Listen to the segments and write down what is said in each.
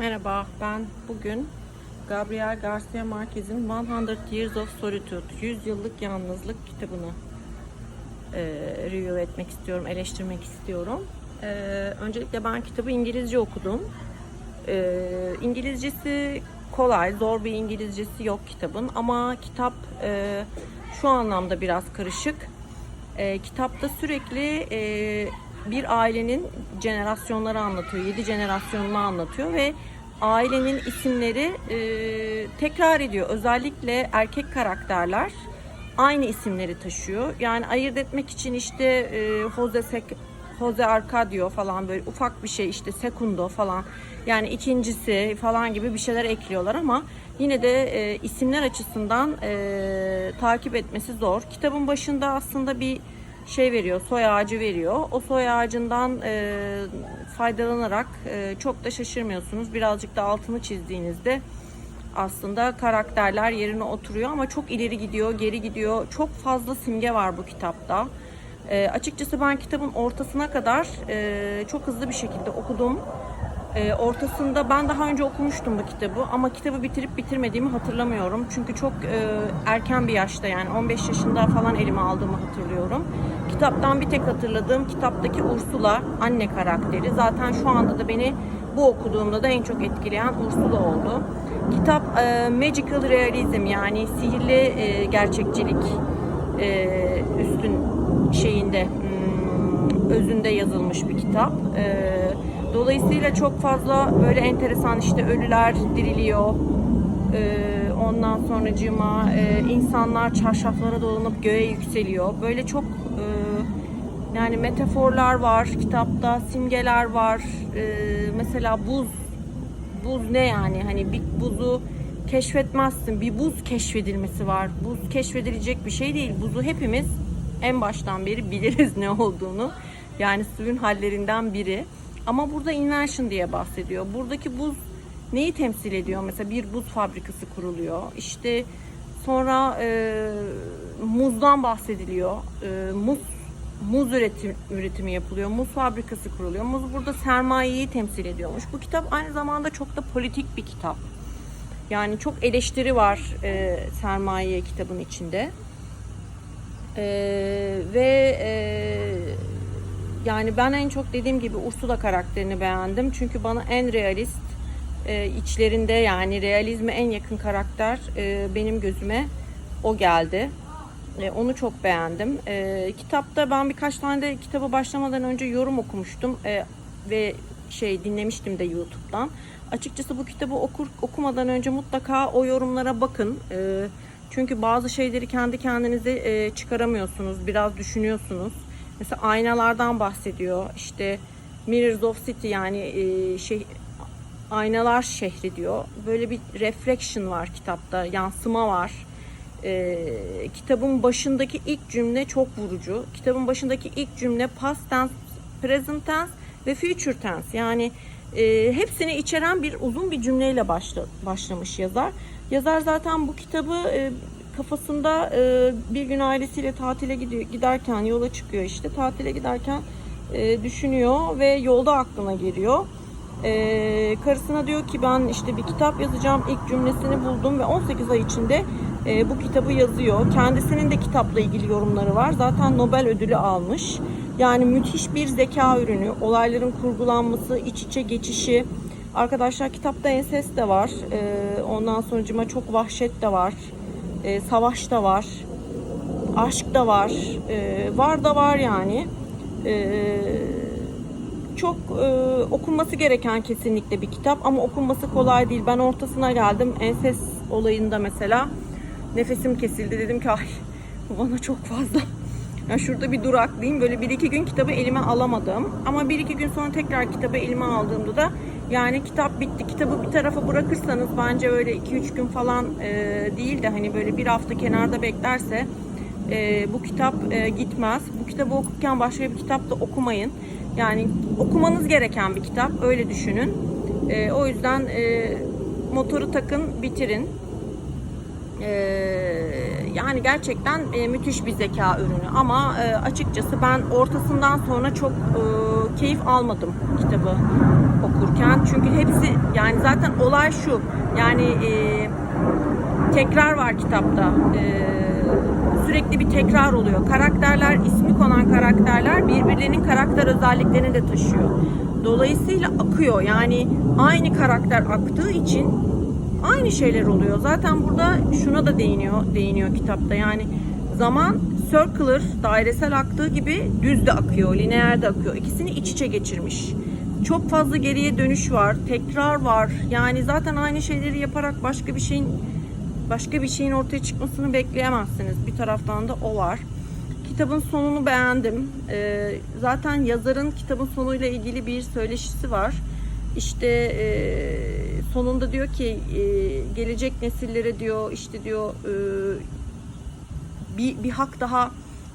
Merhaba, ben bugün Gabriel Garcia Marquez'in 100 Years of Solitude, 100 Yıllık Yalnızlık kitabını e, review etmek istiyorum, eleştirmek istiyorum. E, öncelikle ben kitabı İngilizce okudum. E, İngilizcesi kolay, zor bir İngilizcesi yok kitabın ama kitap e, şu anlamda biraz karışık. E, kitapta sürekli e, bir ailenin jenerasyonları anlatıyor, 7 jenerasyonunu anlatıyor ve ailenin isimleri e, tekrar ediyor. Özellikle erkek karakterler aynı isimleri taşıyor. Yani ayırt etmek için işte e, Jose Sek Jose Arcadio falan böyle ufak bir şey işte Segundo falan yani ikincisi falan gibi bir şeyler ekliyorlar ama yine de e, isimler açısından e, takip etmesi zor. Kitabın başında aslında bir şey veriyor, soy ağacı veriyor. O soy ağacından e, faydalanarak e, çok da şaşırmıyorsunuz. Birazcık da altını çizdiğinizde aslında karakterler yerine oturuyor ama çok ileri gidiyor, geri gidiyor. Çok fazla simge var bu kitapta. E, açıkçası ben kitabın ortasına kadar e, çok hızlı bir şekilde okudum. E, ortasında ben daha önce okumuştum bu kitabı ama kitabı bitirip bitirmediğimi hatırlamıyorum. Çünkü çok e, erken bir yaşta yani 15 yaşında falan elime aldığımı hatırlıyorum. Kitaptan bir tek hatırladığım kitaptaki Ursula anne karakteri. Zaten şu anda da beni bu okuduğumda da en çok etkileyen Ursula oldu. Kitap e, magical realism yani sihirli e, gerçekçilik e, üstün şeyinde hmm, özünde yazılmış bir kitap. E, dolayısıyla çok fazla böyle enteresan işte ölüler diriliyor. E, ondan sonracığıma e, insanlar çarşaflara dolanıp göğe yükseliyor. Böyle çok e, yani metaforlar var kitapta, simgeler var. E, mesela buz buz ne yani hani bir buzu keşfetmezsin. Bir buz keşfedilmesi var. Buz keşfedilecek bir şey değil. Buzu hepimiz en baştan beri biliriz ne olduğunu. Yani suyun hallerinden biri. Ama burada invention diye bahsediyor. Buradaki buz neyi temsil ediyor? Mesela bir buz fabrikası kuruluyor. İşte sonra e, muzdan bahsediliyor. E, muz muz üretim, üretimi yapılıyor. Muz fabrikası kuruluyor. Muz burada sermayeyi temsil ediyormuş. Bu kitap aynı zamanda çok da politik bir kitap. Yani çok eleştiri var e, sermaye kitabın içinde. E, ve e, yani ben en çok dediğim gibi Ursula karakterini beğendim. Çünkü bana en realist e, içlerinde yani realizme en yakın karakter e, benim gözüme o geldi. E, onu çok beğendim. E, kitapta ben birkaç tane de kitaba başlamadan önce yorum okumuştum e, ve şey dinlemiştim de YouTube'dan. Açıkçası bu kitabı okur okumadan önce mutlaka o yorumlara bakın. E, çünkü bazı şeyleri kendi kendinize e, çıkaramıyorsunuz. Biraz düşünüyorsunuz. Mesela aynalardan bahsediyor. İşte Mirrors of City yani e, şey aynalar şehri diyor. Böyle bir reflection var kitapta. Yansıma var. E, kitabın başındaki ilk cümle çok vurucu. Kitabın başındaki ilk cümle past tense, present tense ve future tense. Yani e, hepsini içeren bir uzun bir cümleyle başla, başlamış yazar. Yazar zaten bu kitabı e, kafasında e, bir gün ailesiyle tatile gidiyor, giderken yola çıkıyor işte. Tatile giderken e, düşünüyor ve yolda aklına geliyor. E, karısına diyor ki ben işte bir kitap yazacağım. İlk cümlesini buldum ve 18 ay içinde e, bu kitabı yazıyor. Kendisinin de kitapla ilgili yorumları var. Zaten Nobel ödülü almış. Yani müthiş bir zeka ürünü. Olayların kurgulanması, iç içe geçişi. Arkadaşlar kitapta ensest de var. E, ondan sonucuma çok vahşet de var. E, savaş da var. Aşk da var. E, var da var yani. Eee çok e, okunması gereken kesinlikle bir kitap ama okunması kolay değil. Ben ortasına geldim. Enses olayında mesela nefesim kesildi. Dedim ki ay bana çok fazla. Yani şurada bir duraklayayım. Böyle bir iki gün kitabı elime alamadım. Ama bir iki gün sonra tekrar kitabı elime aldığımda da yani kitap bitti. Kitabı bir tarafa bırakırsanız bence öyle 2-3 gün falan e, değil de hani böyle bir hafta kenarda beklerse e, bu kitap e, gitmez. Bu kitabı okurken başka bir kitap da okumayın. Yani okumanız gereken bir kitap. Öyle düşünün. E, o yüzden e, motoru takın, bitirin. Ee, yani gerçekten e, müthiş bir zeka ürünü. Ama e, açıkçası ben ortasından sonra çok e, keyif almadım kitabı okurken. Çünkü hepsi yani zaten olay şu. Yani e, tekrar var kitapta. E, sürekli bir tekrar oluyor. Karakterler ismi konan karakterler birbirlerinin karakter özelliklerini de taşıyor. Dolayısıyla akıyor. Yani aynı karakter aktığı için aynı şeyler oluyor. Zaten burada şuna da değiniyor, değiniyor kitapta. Yani zaman circular, dairesel aktığı gibi düz de akıyor, lineer de akıyor. İkisini iç içe geçirmiş. Çok fazla geriye dönüş var, tekrar var. Yani zaten aynı şeyleri yaparak başka bir şeyin başka bir şeyin ortaya çıkmasını bekleyemezsiniz. Bir taraftan da o var. Kitabın sonunu beğendim. Ee, zaten yazarın kitabın sonuyla ilgili bir söyleşisi var. İşte e, sonunda diyor ki e, gelecek nesillere diyor işte diyor e, bir, bir hak daha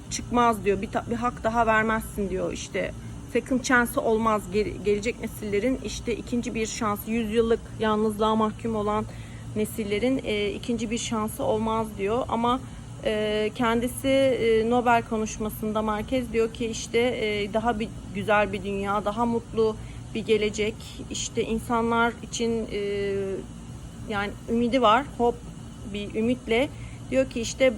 çıkmaz diyor. Bir, bir hak daha vermezsin diyor. İşte second chance olmaz. Ge- gelecek nesillerin işte ikinci bir şansı, yüzyıllık yalnızlığa mahkum olan nesillerin e, ikinci bir şansı olmaz diyor. Ama e, kendisi e, Nobel konuşmasında Marquez diyor ki işte e, daha bir güzel bir dünya, daha mutlu bir gelecek. İşte insanlar için e, yani ümidi var. Hop bir ümitle diyor ki işte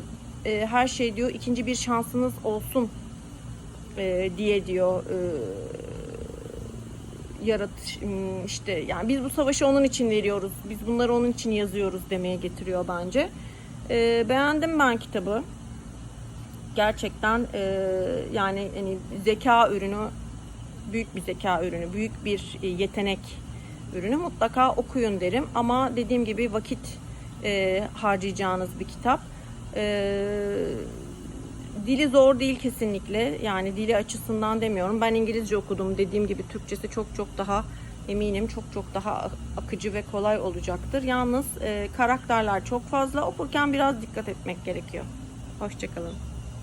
e, her şey diyor ikinci bir şansınız olsun e, diye diyor e, yaratış m, işte yani biz bu savaşı onun için veriyoruz. Biz bunları onun için yazıyoruz demeye getiriyor bence. E, beğendim ben kitabı. Gerçekten e, yani hani zeka ürünü büyük bir zeka ürünü, büyük bir e, yetenek ürünü mutlaka okuyun derim. Ama dediğim gibi vakit e, harcayacağınız bir kitap. E, dili zor değil kesinlikle. Yani dili açısından demiyorum. Ben İngilizce okudum. Dediğim gibi Türkçesi çok çok daha eminim çok çok daha akıcı ve kolay olacaktır. Yalnız e, karakterler çok fazla. Okurken biraz dikkat etmek gerekiyor. Hoşçakalın.